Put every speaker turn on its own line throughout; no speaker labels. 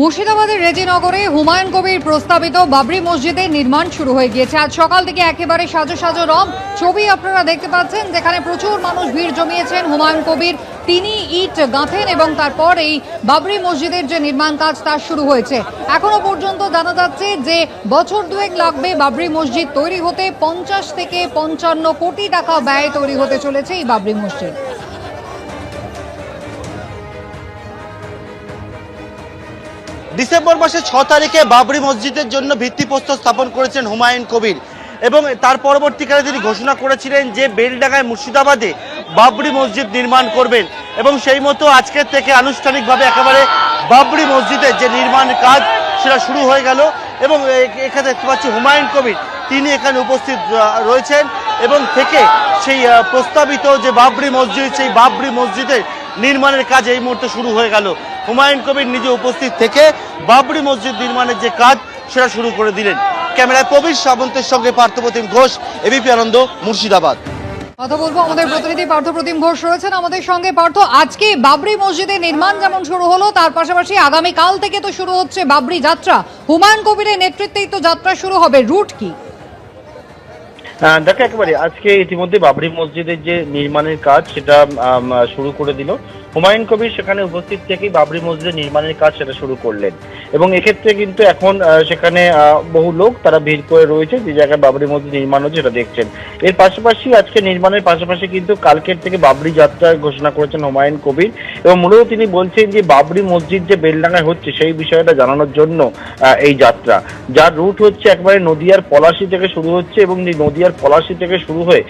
মুর্শিদাবাদের রেজিনগরে হুমায়ুন কবির প্রস্তাবিত বাবরি মসজিদের নির্মাণ শুরু হয়ে গিয়েছে। আজ সকাল থেকে একেবারে সাজো সাজো রব ছবি আপনারা দেখতে পাচ্ছেন, যেখানে প্রচুর মানুষ ভিড় জমিয়েছেন হুমায়ুন কবির। তিনি ইট গাঁথেন এবং তারপর এই বাবরি মসজিদের যে নির্মাণ কাজ, তা শুরু হয়েছে। এখনও পর্যন্ত জানা যাচ্ছে যে বছর দুয়েক লাগবে বাবরি মসজিদ তৈরি হতে। পঞ্চাশ থেকে পঞ্চান্ন কোটি টাকা ব্যয় তৈরি হতে চলেছে এই বাবরি মসজিদ।
ডিসেম্বর মাসের ছ তারিখে বাবরি মসজিদের জন্য ভিত্তিপ্রস্তর স্থাপন করেছেন হুমায়ুন কবির এবং তার পরবর্তীকালে তিনি ঘোষণা করেছিলেন যে বেলডাঙ্গায় মুর্শিদাবাদে বাবরি মসজিদ নির্মাণ করবেন এবং সেই মতো আজকের থেকে আনুষ্ঠানিকভাবে একেবারে বাবরি মসজিদের যে নির্মাণ কাজ সেটা শুরু হয়ে গেল এবং এখানে দেখতে পাচ্ছি হুমায়ুন কবির। তিনি এখানে উপস্থিত রয়েছেন এবং থেকে সেই প্রস্তাবিত যে বাবরি মসজিদ, সেই বাবরি মসজিদের নির্মাণের কাজ এই মুহূর্তে শুরু হয়ে গেল। হুমায়ুন কবির নিজে উপস্থিত থেকে বাবরি মসজিদ নির্মাণের যে কাজ, সেটা শুরু করে দিলেন। ক্যামেরায় প্রবীর সাবন্তের সঙ্গে পার্থপ্রতিম ঘোষ, এবিপি আনন্দ, মুর্শিদাবাদ।
কথা বলব, আমাদের প্রতিনিধি পার্থ প্রতিম ঘোষ রয়েছেন। আমাদের সঙ্গে পার্থ, আজকে বাবরি মসজিদের নির্মাণ যেমন শুরু হলো, তার পাশাপাশি আগামী কাল থেকে তো শুরু হচ্ছে বাবরি যাত্রা। হুমায়ুন কবিরের নেতৃত্বেই তো যাত্রা শুরু হবে। রুট কি?
দেখো, একেবারে আজকে ইতিমধ্যে বাবরি মসজিদের যে নির্মাণের কাজ, সেটা শুরু করে দিল। হুমায়ুন কবির সেখানে উপস্থিত থেকেই বাবরি মসজিদের নির্মাণের কাজ সেটা শুরু করলেন। এবং এক্ষেত্রে কিন্তু এখন সেখানে বহু লোক তারা ভিড় করে রয়েছে, যে জায়গায় বাবরি মসজিদ নির্মাণ হচ্ছে সেটা দেখছেন। এর পাশাপাশি আজকে নির্মাণের পাশাপাশি কিন্তু কালকের থেকে বাবরি যাত্রা ঘোষণা করেছেন হুমায়ুন কবির এবং মূলত তিনি বলছেন যে বাবরি মসজিদ যে বেলডাঙ্গায় হচ্ছে সেই বিষয়টা জানানোর জন্য এই যাত্রা। যার রুট হচ্ছে একবারে নদিয়ার পলাশি থেকে শুরু হচ্ছে এবং নদিয়ার পলাশি থেকে শুরু হয়ে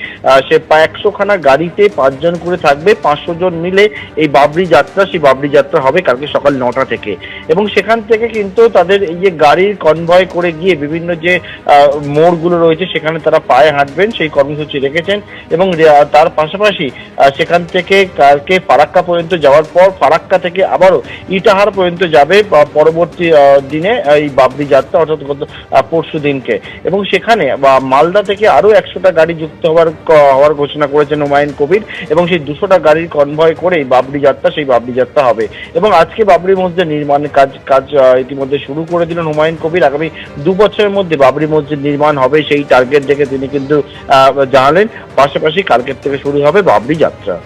সে প্রায় একশো গাড়িতে পাঁচজন করে থাকবে, পাঁচশো জন মিলে এই বাবরি যাত্রা, সেই বাবরি যাত্রা হবে কালকে সকাল নটা থেকে। এবং সেখান থেকে কিন্তু তাদের এই যে গাড়ির কনভয় করে গিয়ে বিভিন্ন যে মোড়গুলো রয়েছে, সেখানে তারা পায়ে হাঁটবেন, সেই কর্মসূচি রেখেছেন এবং তার পাশাপাশি সেখান থেকে কালকে ফারাক্কা পর্যন্ত যাওয়ার পর ফারাক্কা থেকে আবারও ইটাহার পর্যন্ত যাবে পরবর্তী দিনে এই বাবরি যাত্রা অর্থাৎ গত পরশু দিনকে। এবং সেখানে মালদা থেকে আরও একশোটা গাড়ি যুক্ত হওয়ার হওয়ার ঘোষণা করেছেন হুমায়ুন কবির এবং সেই দুশোটা গাড়ির কনভয় করে বাবরি যাত্রা, সেই বাবরি যাত্রা হবে। এবং আজকে বাবরি মসজিদ নির্মাণের কাজ কাজ ইতিমধ্যে শুরু করে দিলেন হুমায়ুন কবির। আগামী দু বছরের মধ্যে বাবরি মসজিদ নির্মাণ হবে সেই টার্গেট দেখে তিনি কিন্তু জানালেন। পাশাপাশি কালকের থেকে শুরু হবে বাবরি যাত্রা।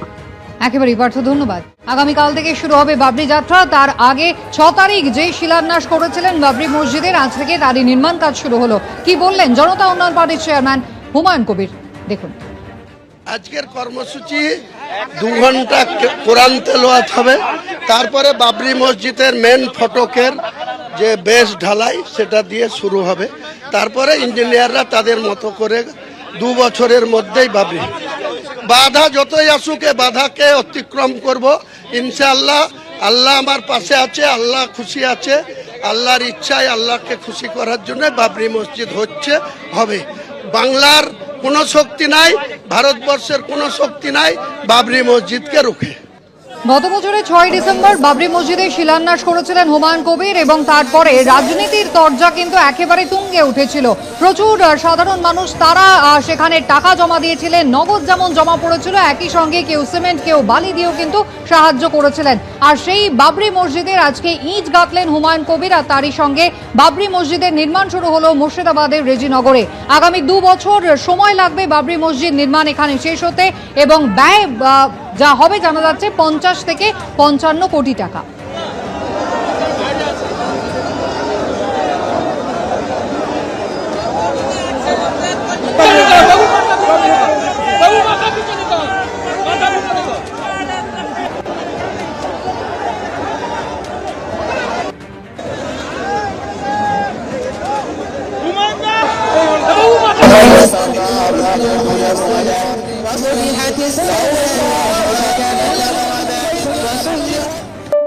একেবারেই পার্থ ধন্যবাদ। আগামীকাল থেকে শুরু হবে বাবরি যাত্রা। তার আগে ছ তারিখ যে শিলান্যাস করেছিলেন বাবরি মসজিদের আজ থেকে তারই নির্মাণ কাজ শুরু হলো। কি বললেন জনতা উন্নয়ন পার্টির চেয়ারম্যান হুমায়ুন কবির? দেখুন।
আজকের কর্মসূচি দু ঘণ্টা কোরআন তেলোয়াত হবে। তারপরে বাবরি মসজিদের মেন ফটকের যে বেশ ঢালাই, সেটা দিয়ে শুরু হবে। তারপরে ইঞ্জিনিয়াররা তাদের মতো করে দু বছরের মধ্যেই বাবরি বাধা যতই আসুক, এ বাধাকে অতিক্রম করব। ইনশাআল্লাহ, আল্লাহ আমার পাশে আছে, আল্লাহ খুশি আছে। আল্লাহর ইচ্ছায় আল্লাহকে খুশি করার জন্য বাবরি মসজিদ হচ্ছে, হবে। বাংলার কোনো শক্তি নাই, ভারতবর্ষের কোনো শক্তি নাই বাবরি মসজিদকে রুখে।
গত বছরের ছয় ডিসেম্বর বাবরি মসজিদে শিলান্যাস করেছিলেন হুমায়ুন কবির এবং তারপরে রাজনীতির তরজা কিন্তু একেবারে তুঙ্গে উঠেছিল। প্রচুর সাধারণ মানুষ তারা সেখানে টাকা জমা দিয়েছিলেন, নগদ যেমন জমা পড়েছিল, একই সঙ্গে কেউ সিমেন্ট, কেউ বালি দিয়েও কিন্তু সাহায্য করেছিলেন। আর সেই বাবরি মসজিদের আজকে ইট গাঁথলেন হুমায়ুন কবির আর তারই সঙ্গে বাবরি মসজিদের নির্মাণ শুরু হলো মুর্শিদাবাদের রেজিনগরে। আগামী দু বছর সময় লাগবে বাবরি মসজিদ নির্মাণ এখানে শেষ হতে এবং ব্যয় যা হবে জানা যাচ্ছে পঞ্চাশ থেকে পঞ্চান্ন কোটি টাকা।